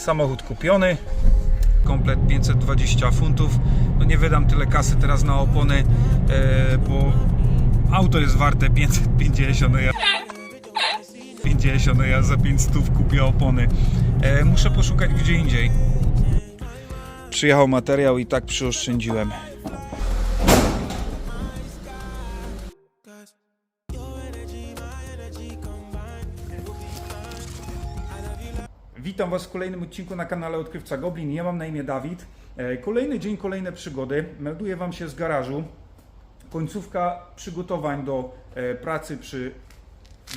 Samochód kupiony, komplet 520 funtów. No nie wydam tyle kasy teraz na opony, e, bo auto jest warte 550. No ja 50, no ja za 500 kupię opony. E, muszę poszukać gdzie indziej. Przyjechał materiał i tak przyoszczędziłem. Was w kolejnym odcinku na kanale Odkrywca Goblin. Ja mam na imię Dawid. E, Kolejny dzień, kolejne przygody. Melduję Wam się z garażu. Końcówka przygotowań do e, pracy przy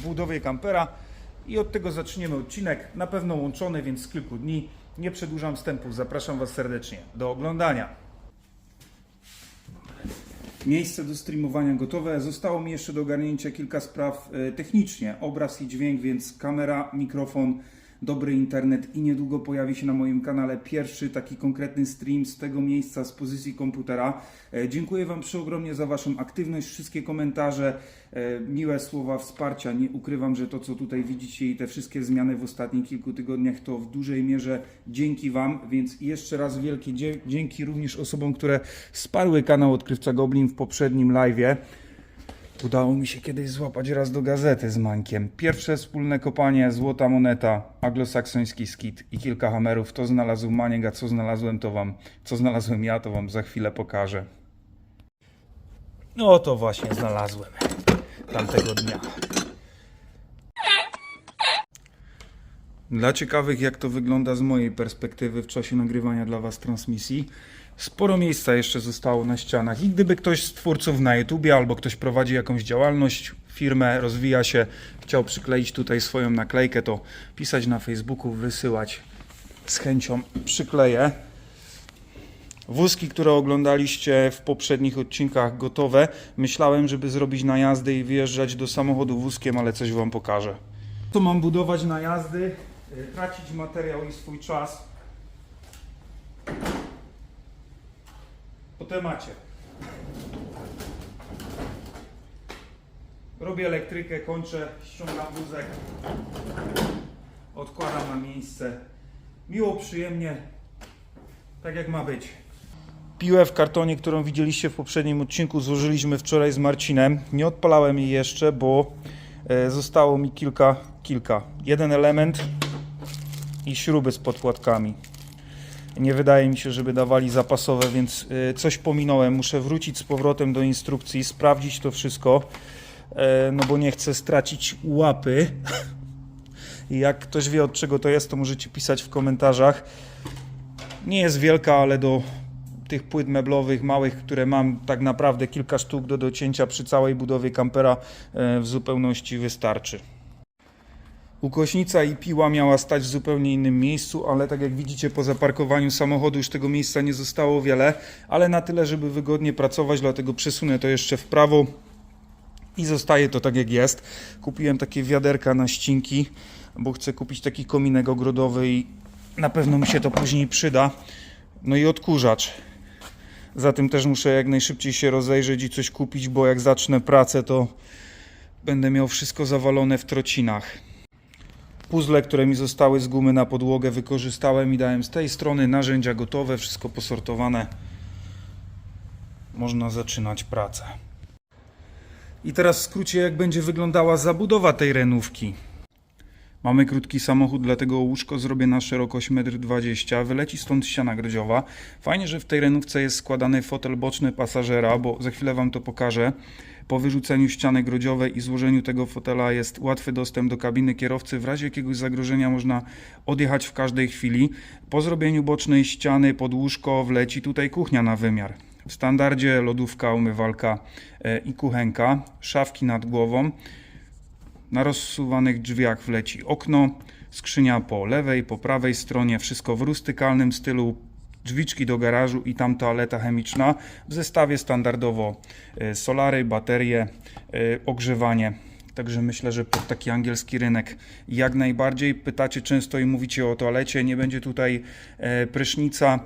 budowie kampera i od tego zaczniemy odcinek. Na pewno łączony, więc z kilku dni. Nie przedłużam wstępu. Zapraszam Was serdecznie do oglądania. Miejsce do streamowania gotowe. Zostało mi jeszcze do ogarnięcia kilka spraw e, technicznie. Obraz i dźwięk, więc kamera, mikrofon, dobry internet i niedługo pojawi się na moim kanale pierwszy taki konkretny stream z tego miejsca, z pozycji komputera. E, Dziękuję Wam przeogromnie za Waszą aktywność, wszystkie komentarze, e, miłe słowa wsparcia. Nie ukrywam, że to co tutaj widzicie i te wszystkie zmiany w ostatnich kilku tygodniach to w dużej mierze dzięki Wam, więc jeszcze raz wielkie dzięki również osobom, które wsparły kanał Odkrywca Goblin w poprzednim live'ie. Udało mi się kiedyś złapać raz do gazety z Mańkiem. Pierwsze wspólne kopanie, złota moneta, anglosaksoński skit i kilka hamerów. To znalazł Maniek, a co znalazłem to wam, co znalazłem ja, to wam za chwilę pokażę. No to właśnie znalazłem tamtego dnia. Dla ciekawych, jak to wygląda z mojej perspektywy w czasie nagrywania dla Was transmisji, sporo miejsca jeszcze zostało na ścianach. I gdyby ktoś z twórców na YouTubie albo ktoś prowadzi jakąś działalność, firmę, rozwija się, chciał przykleić tutaj swoją naklejkę, to pisać na Facebooku, wysyłać z chęcią przykleję. Wózki, które oglądaliście w poprzednich odcinkach, gotowe. Myślałem, żeby zrobić najazdy i wyjeżdżać do samochodu wózkiem, ale coś Wam pokażę. To mam budować najazdy, y, tracić materiał i swój czas. Po temacie. Robię elektrykę, kończę, ściągam wózek, odkładam na miejsce. Miło, przyjemnie, tak jak ma być. Piłę w kartonie, którą widzieliście w poprzednim odcinku, złożyliśmy wczoraj z Marcinem. Nie odpalałem jej jeszcze, bo e, zostało mi kilka, kilka. Jeden element i śruby z podkładkami. Nie wydaje mi się, żeby dawali zapasowe, więc e, coś pominąłem. Muszę wrócić z powrotem do instrukcji, sprawdzić to wszystko, e, no bo nie chcę stracić łapy. I jak ktoś wie od czego to jest, to możecie pisać w komentarzach. Nie jest wielka, ale do tych płyt meblowych małych, które mam tak naprawdę kilka sztuk do docięcia przy całej budowie kampera e, w zupełności wystarczy. Ukośnica i piła miała stać w zupełnie innym miejscu, ale tak jak widzicie po zaparkowaniu samochodu już tego miejsca nie zostało wiele, ale na tyle, żeby wygodnie pracować, dlatego przesunę to jeszcze w prawo i zostaje to tak jak jest. Kupiłem takie wiaderka na ścinki, bo chcę kupić taki kominek ogrodowy i na pewno mi się to później przyda. No i odkurzacz. Za tym też muszę jak najszybciej się rozejrzeć i coś kupić, bo jak zacznę pracę, to będę miał wszystko zawalone w trocinach. Puzzle, które mi zostały z gumy na podłogę, wykorzystałem i dałem z tej strony narzędzia gotowe, wszystko posortowane. Można zaczynać pracę. I teraz w skrócie, jak będzie wyglądała zabudowa tej renówki. Mamy krótki samochód, dlatego łóżko zrobię na szerokość 1,20 m. Wyleci stąd ściana grodziowa. Fajnie, że w tej renówce jest składany fotel boczny pasażera, bo za chwilę Wam to pokażę. Po wyrzuceniu ściany grodziowej i złożeniu tego fotela jest łatwy dostęp do kabiny kierowcy. W razie jakiegoś zagrożenia można odjechać w każdej chwili. Po zrobieniu bocznej ściany pod łóżko wleci tutaj kuchnia na wymiar. W standardzie lodówka, umywalka e, i kuchenka, szafki nad głową. Na rozsuwanych drzwiach wleci okno, skrzynia po lewej, po prawej stronie, wszystko w rustykalnym stylu, drzwiczki do garażu i tam toaleta chemiczna. W zestawie standardowo e, solary, baterie, e, ogrzewanie. Także myślę, że pod taki angielski rynek jak najbardziej. Pytacie często i mówicie o toalecie, nie będzie tutaj e, prysznica.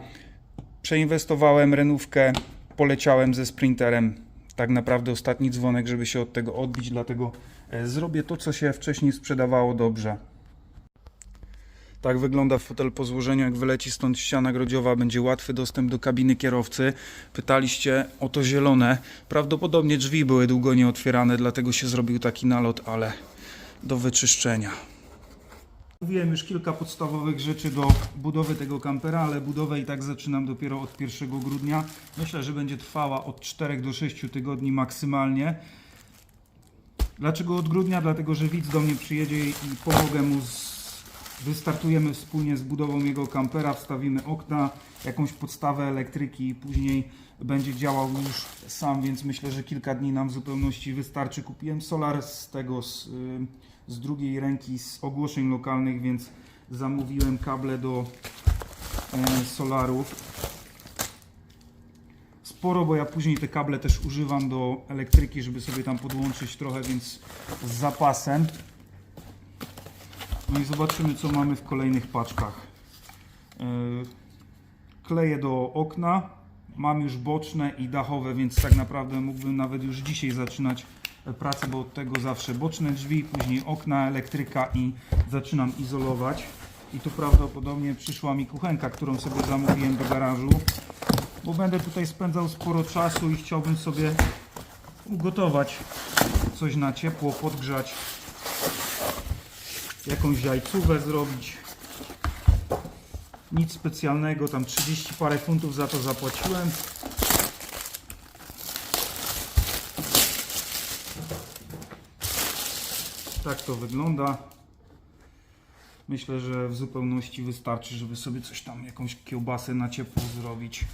Przeinwestowałem renówkę, poleciałem ze sprinterem. Tak naprawdę ostatni dzwonek, żeby się od tego odbić, dlatego zrobię to, co się wcześniej sprzedawało dobrze. Tak wygląda fotel po złożeniu. Jak wyleci stąd ściana grodziowa, będzie łatwy dostęp do kabiny kierowcy. Pytaliście o to zielone. Prawdopodobnie drzwi były długo nieotwierane, dlatego się zrobił taki nalot, ale do wyczyszczenia. Mówiłem już kilka podstawowych rzeczy do budowy tego kampera, ale budowę i tak zaczynam dopiero od 1 grudnia. Myślę, że będzie trwała od 4 do 6 tygodni maksymalnie. Dlaczego od grudnia? Dlatego, że widz do mnie przyjedzie i pomogę mu z... Wystartujemy wspólnie z budową jego kampera, wstawimy okna, jakąś podstawę elektryki i później będzie działał już sam, więc myślę, że kilka dni nam w zupełności wystarczy. Kupiłem solar z tego, z, y, z drugiej ręki, z ogłoszeń lokalnych, więc zamówiłem kable do e, solarów. Sporo, bo ja później te kable też używam do elektryki, żeby sobie tam podłączyć trochę, więc z zapasem. No i zobaczymy, co mamy w kolejnych paczkach. Yy, Kleję do okna. Mam już boczne i dachowe, więc tak naprawdę mógłbym nawet już dzisiaj zaczynać e, pracę, bo od tego zawsze boczne drzwi, później okna, elektryka i zaczynam izolować. I tu prawdopodobnie przyszła mi kuchenka, którą sobie zamówiłem do garażu, bo będę tutaj spędzał sporo czasu i chciałbym sobie ugotować coś na ciepło, podgrzać jakąś jajcówę zrobić. Nic specjalnego, tam 30 parę funtów za to zapłaciłem. Tak to wygląda. Myślę, że w zupełności wystarczy, żeby sobie coś tam, jakąś kiełbasę na ciepło zrobić.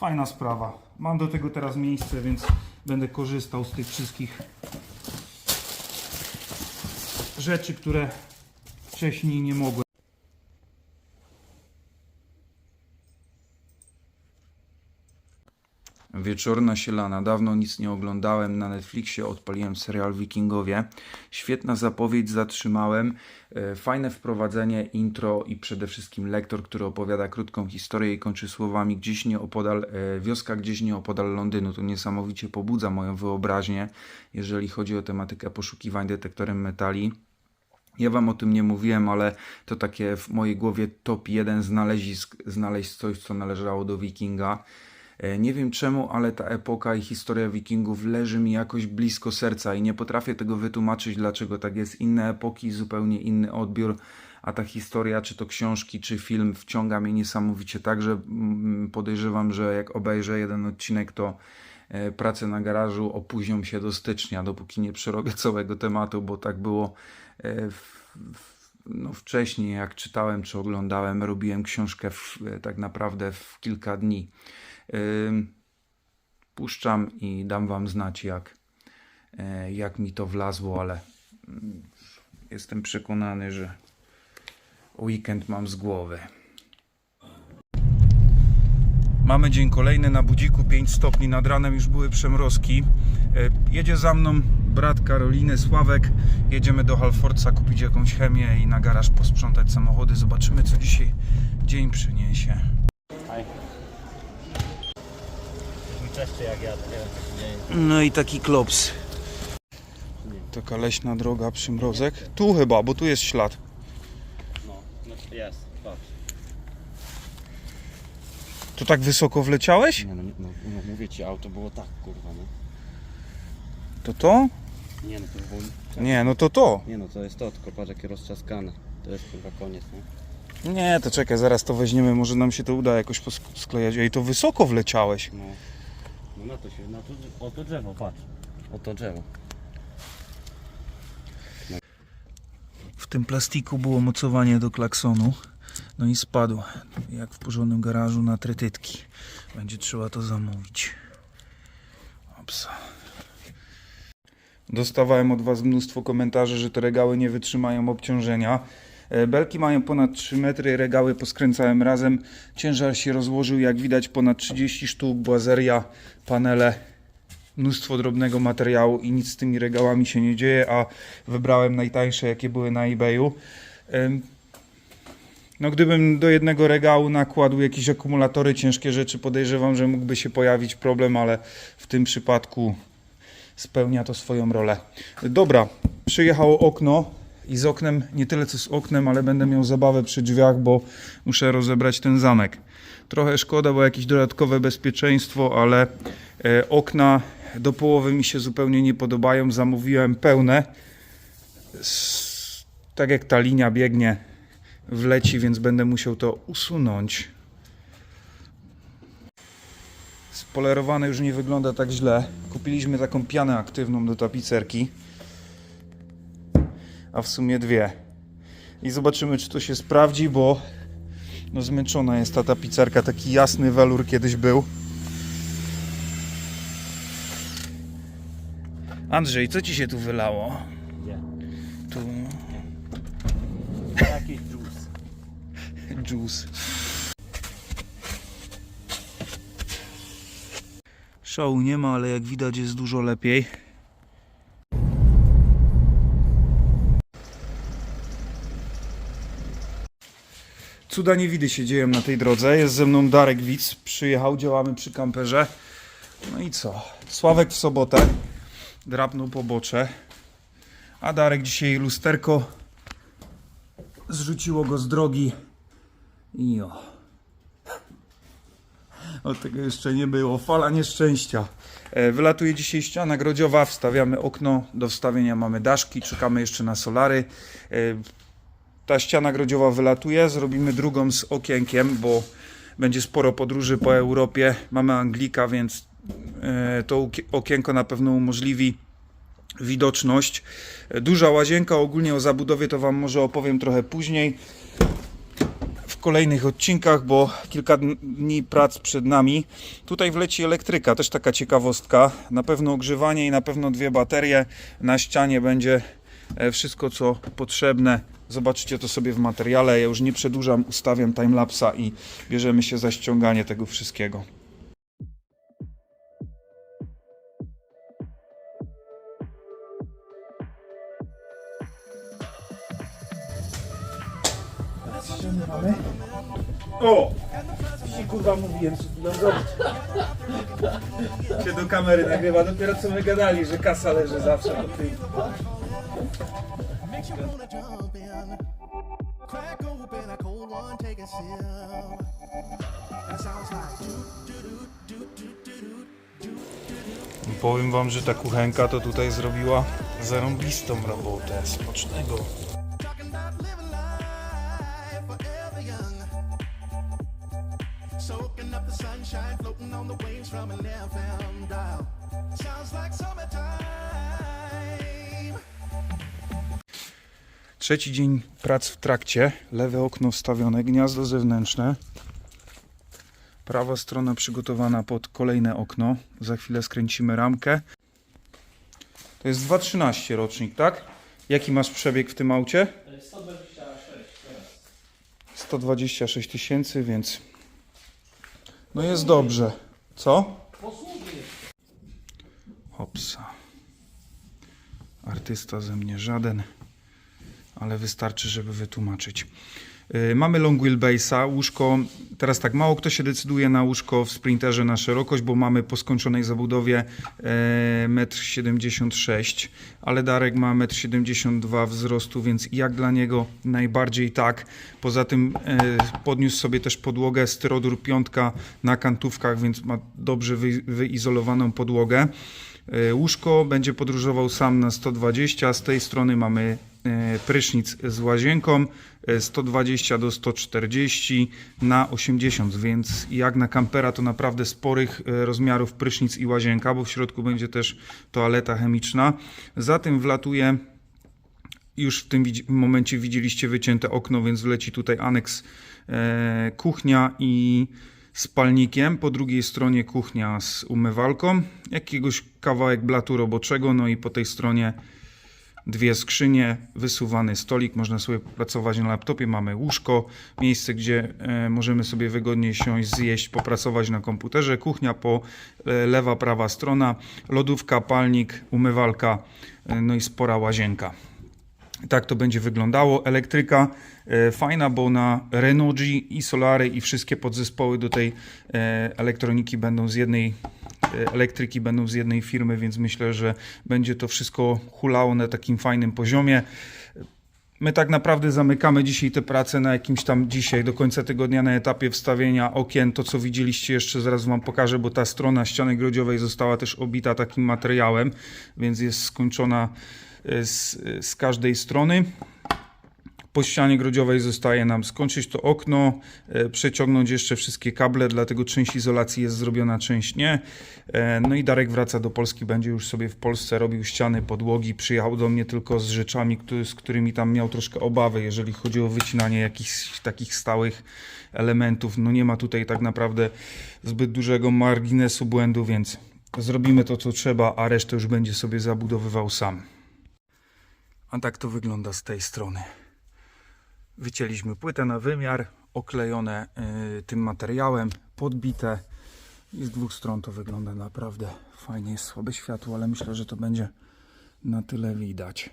Fajna sprawa. Mam do tego teraz miejsce, więc będę korzystał z tych wszystkich rzeczy, które wcześniej nie mogłem. Wieczorna sielana. Dawno nic nie oglądałem. Na Netflixie odpaliłem serial Wikingowie. Świetna zapowiedź, zatrzymałem. E, Fajne wprowadzenie, intro i przede wszystkim lektor, który opowiada krótką historię i kończy słowami gdzieś nieopodal, e, wioska gdzieś nieopodal Londynu. To niesamowicie pobudza moją wyobraźnię, jeżeli chodzi o tematykę poszukiwań detektorem metali. Ja wam o tym nie mówiłem, ale to takie w mojej głowie top 1 znalezisk, znaleźć coś, co należało do wikinga. E, Nie wiem czemu, ale ta epoka i historia wikingów leży mi jakoś blisko serca i nie potrafię tego wytłumaczyć, dlaczego tak jest. Inne epoki, zupełnie inny odbiór, a ta historia, czy to książki, czy film, wciąga mnie niesamowicie tak, że mm, podejrzewam, że jak obejrzę jeden odcinek, to e, pracę na garażu opóźnią się do stycznia, dopóki nie przerobię całego tematu, bo tak było e, w, w, no wcześniej, jak czytałem czy oglądałem, robiłem książkę w, e, tak naprawdę w kilka dni. Puszczam i dam Wam znać, jak, jak mi to wlazło, ale mm, jestem przekonany, że weekend mam z głowy. Mamy dzień kolejny na budziku, 5 stopni nad ranem, już były przemrozki. E, Jedzie za mną brat Karoliny, Sławek. Jedziemy do Halforca kupić jakąś chemię i na garaż posprzątać samochody. Zobaczymy, co dzisiaj dzień przyniesie. No i taki klops. Taka leśna droga, przymrozek. Tu chyba, bo tu jest ślad. No, no jest, patrz. To tak wysoko wleciałeś? Nie no, no, no mówię ci, auto było tak kurwa, no. To to? Nie no, to było... Nie, no to to. Nie no, to jest to, tylko patrz jakie roztrzaskane. To jest kurwa koniec, nie? Nie, to czekaj, zaraz to weźmiemy, może nam się to uda jakoś posk- sklejać. Ej, to wysoko wleciałeś. No. No na to się, na to, o to drzewo, patrz. O to drzewo. W tym plastiku było mocowanie do klaksonu. No i spadł, jak w porządnym garażu, na trytytki. Będzie trzeba to zamówić. Opsa. Dostawałem od Was mnóstwo komentarzy, że te regały nie wytrzymają obciążenia. E, Belki mają ponad 3 metry, regały poskręcałem razem. Ciężar się rozłożył, jak widać, ponad 30 sztuk, błazeria, panele, mnóstwo drobnego materiału i nic z tymi regałami się nie dzieje, a wybrałem najtańsze, jakie były na eBayu. No gdybym do jednego regału nakładł jakieś akumulatory, ciężkie rzeczy, podejrzewam, że mógłby się pojawić problem, ale w tym przypadku spełnia to swoją rolę. Dobra, przyjechało okno I z oknem, nie tyle co z oknem, ale będę miał zabawę przy drzwiach, bo muszę rozebrać ten zamek. Trochę szkoda, bo jakieś dodatkowe bezpieczeństwo, ale e, okna do połowy mi się zupełnie nie podobają. Zamówiłem pełne. Tak jak ta linia biegnie, wleci, więc będę musiał to usunąć. Spolerowane już nie wygląda tak źle. Kupiliśmy taką pianę aktywną do tapicerki, a w sumie dwie. I zobaczymy, czy to się sprawdzi, bo no zmęczona jest ta tapicerka. Taki jasny welur kiedyś był. Andrzej, co ci się tu wylało? Gdzie? Tu Jakiś juice. juice. Szału nie ma, ale jak widać jest dużo lepiej. Cuda niewidy się dzieją na tej drodze. Jest ze mną Darek Widz. Przyjechał, działamy przy kamperze. No i co? Sławek w sobotę drapnął pobocze. A Darek dzisiaj lusterko zrzuciło go z drogi. I o. O tego jeszcze nie było. Fala nieszczęścia. E, Wylatuje dzisiaj ściana grodziowa, wstawiamy okno, do wstawienia mamy daszki, czekamy jeszcze na solary. E, Ta ściana grodziowa wylatuje, zrobimy drugą z okienkiem, bo będzie sporo podróży po Europie. Mamy Anglika, więc e, to okie- okienko na pewno umożliwi widoczność. Duża łazienka, ogólnie o zabudowie to Wam może opowiem trochę później w kolejnych odcinkach, bo kilka dni prac przed nami. Tutaj wleci elektryka, też taka ciekawostka. Na pewno ogrzewanie i na pewno dwie baterie. Na ścianie będzie e, wszystko, co potrzebne. Zobaczycie to sobie w materiale. Ja już nie przedłużam, ustawiam timelapsa i bierzemy się za ściąganie tego wszystkiego. O! Dzisiaj kurwa mówiłem, co tu nam zrobić. Się do kamery nagrywa, dopiero co my gadali, że kasa leży zawsze po tym. Powiem wam, że ta kuchenka to tutaj zrobiła zarąbistą robotę smacznego. Trzeci dzień prac w trakcie. Lewe okno wstawione, gniazdo zewnętrzne. Prawa strona przygotowana pod kolejne okno. Za chwilę skręcimy ramkę. To jest 2.13 rocznik, tak? Jaki masz przebieg w tym aucie? 126 tysięcy, więc no jest dobrze. Co? Hopsa. Artysta ze mnie żaden ale wystarczy, żeby wytłumaczyć. Yy, Mamy long wheelbase'a, łóżko, teraz tak mało kto się decyduje na łóżko w sprinterze na szerokość, bo mamy po skończonej zabudowie e, 1,76 m, ale Darek ma 1,72 m wzrostu, więc jak dla niego najbardziej tak. Poza tym e, podniósł sobie też podłogę styrodur piątka na kantówkach, więc ma dobrze wy, wyizolowaną podłogę. E, Łóżko będzie podróżował sam na 120, z tej strony mamy e, prysznic z łazienką e, 120 do 140 na 80, więc jak na kampera to naprawdę sporych e, rozmiarów prysznic i łazienka, bo w środku będzie też toaleta chemiczna. Za tym wlatuje już w tym momencie widzieliście wycięte okno, więc wleci tutaj aneks e, kuchnia i spalnikiem. Po drugiej stronie kuchnia z umywalką, jakiegoś kawałek blatu roboczego, no i po tej stronie dwie skrzynie, wysuwany stolik, można sobie pracować na laptopie, mamy łóżko, miejsce, gdzie e, możemy sobie wygodnie siąść, zjeść, popracować na komputerze, kuchnia po e, lewa, prawa strona, lodówka, palnik, umywalka, e, no i spora łazienka. Tak to będzie wyglądało. Elektryka e, fajna, bo na Renogi i Solary i wszystkie podzespoły do tej e, elektroniki będą z jednej e, elektryki będą z jednej firmy, więc myślę, że będzie to wszystko hulało na takim fajnym poziomie. My tak naprawdę zamykamy dzisiaj tę pracę na jakimś tam dzisiaj, do końca tygodnia na etapie wstawienia okien. To, co widzieliście jeszcze zaraz wam pokażę, bo ta strona ściany grodziowej została też obita takim materiałem, więc jest skończona z, z każdej strony. Po ścianie grodziowej zostaje nam skończyć to okno, e, przeciągnąć jeszcze wszystkie kable, dlatego część izolacji jest zrobiona, część nie. E, No i Darek wraca do Polski, będzie już sobie w Polsce robił ściany, podłogi. Przyjechał do mnie tylko z rzeczami, z którymi tam miał troszkę obawy, jeżeli chodzi o wycinanie jakichś takich stałych elementów. No nie ma tutaj tak naprawdę zbyt dużego marginesu błędu, więc zrobimy to, co trzeba, a resztę już będzie sobie zabudowywał sam. A tak to wygląda z tej strony. Wycięliśmy płytę na wymiar, oklejone y, tym materiałem, podbite. I z dwóch stron to wygląda naprawdę fajnie. Jest słabe światło, ale myślę, że to będzie na tyle widać.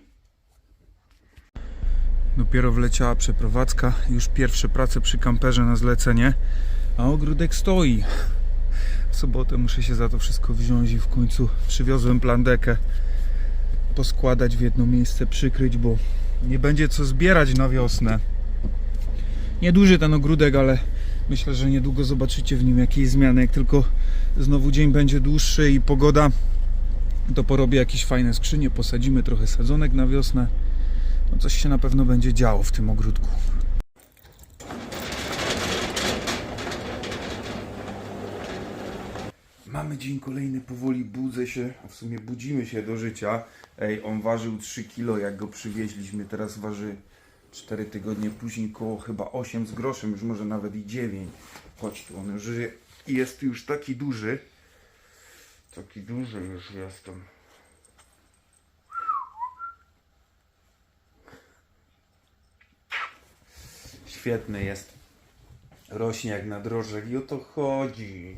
Dopiero wleciała przeprowadzka, już pierwsze prace przy kamperze na zlecenie, a ogródek stoi. W sobotę muszę się za to wszystko wziąć i w końcu przywiozłem plandekę poskładać w jedno miejsce, przykryć, bo nie będzie co zbierać na wiosnę. Nieduży ten ogródek, ale myślę, że niedługo zobaczycie w nim jakieś zmiany. Jak tylko znowu dzień będzie dłuższy i pogoda, to porobię jakieś fajne skrzynie, posadzimy trochę sadzonek na wiosnę. No coś się na pewno będzie działo w tym ogródku. Mamy dzień kolejny, powoli budzę się, a w sumie budzimy się do życia. Ej, on ważył 3 kg, jak go przywieźliśmy, teraz waży 4 tygodnie później koło chyba 8 z groszem, już może nawet i 9. Chodź tu, on już jest już taki duży. Taki duży już jestem. Świetny jest. Rośnie jak na drożdżach i o to chodzi.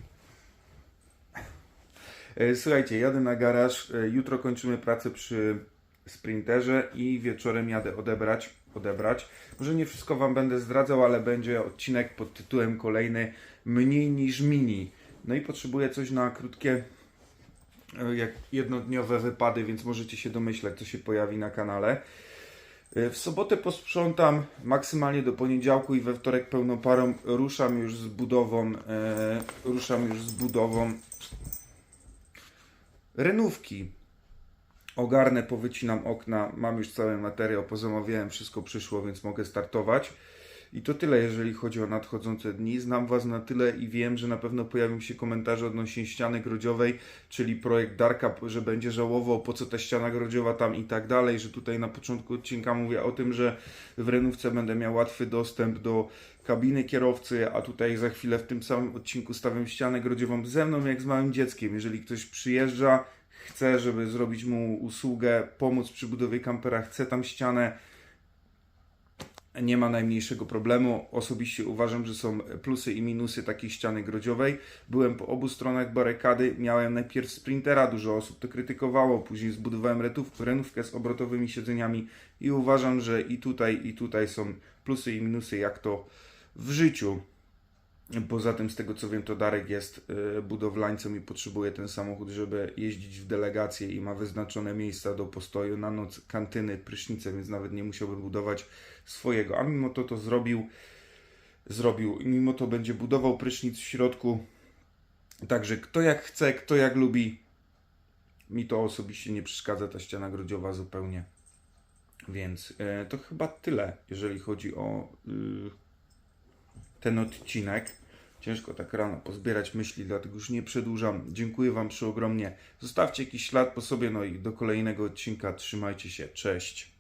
E, Słuchajcie, jadę na garaż. E, Jutro kończymy pracę przy sprinterze i wieczorem jadę odebrać. odebrać. Może nie wszystko Wam będę zdradzał, ale będzie odcinek pod tytułem kolejny Mniej niż mini. No i potrzebuję coś na krótkie, e, jak jednodniowe wypady, więc możecie się domyśleć, co się pojawi na kanale. W sobotę posprzątam maksymalnie do poniedziałku i we wtorek pełną parą ruszam już z budową, e, ruszam już z budową renówki. Ogarnę, powycinam okna, mam już cały materiał, pozamawiałem, wszystko przyszło, więc mogę startować. I to tyle, jeżeli chodzi o nadchodzące dni. Znam Was na tyle i wiem, że na pewno pojawią się komentarze odnośnie ściany grodziowej, czyli projekt Darka, że będzie żałował, po co ta ściana grodziowa tam i tak dalej, że tutaj na początku odcinka mówię o tym, że w renówce będę miał łatwy dostęp do kabiny kierowcy, a tutaj za chwilę w tym samym odcinku stawiam ścianę grodziową ze mną jak z małym dzieckiem. Jeżeli ktoś przyjeżdża, chce, żeby zrobić mu usługę, pomóc przy budowie kampera, chce tam ścianę, nie ma najmniejszego problemu. Osobiście uważam, że są plusy i minusy takiej ściany grodziowej. Byłem po obu stronach barykady. Miałem najpierw sprintera, dużo osób to krytykowało. Później zbudowałem retów, renówkę z obrotowymi siedzeniami i uważam, że i tutaj, i tutaj są plusy i minusy, jak to w życiu. Poza tym, z tego co wiem, to Darek jest y, budowlańcem i potrzebuje ten samochód, żeby jeździć w delegację i ma wyznaczone miejsca do postoju na noc, kantyny, prysznice, więc nawet nie musiałbym budować swojego. A mimo to to zrobił, zrobił. I mimo to będzie budował prysznic w środku. Także kto jak chce, kto jak lubi. Mi to osobiście nie przeszkadza, ta ściana grodziowa zupełnie. Więc e, to chyba tyle, jeżeli chodzi o y, ten odcinek. Ciężko tak rano pozbierać myśli, dlatego już nie przedłużam. Dziękuję Wam przeogromnie. Zostawcie jakiś ślad po sobie, no i do kolejnego odcinka. Trzymajcie się. Cześć.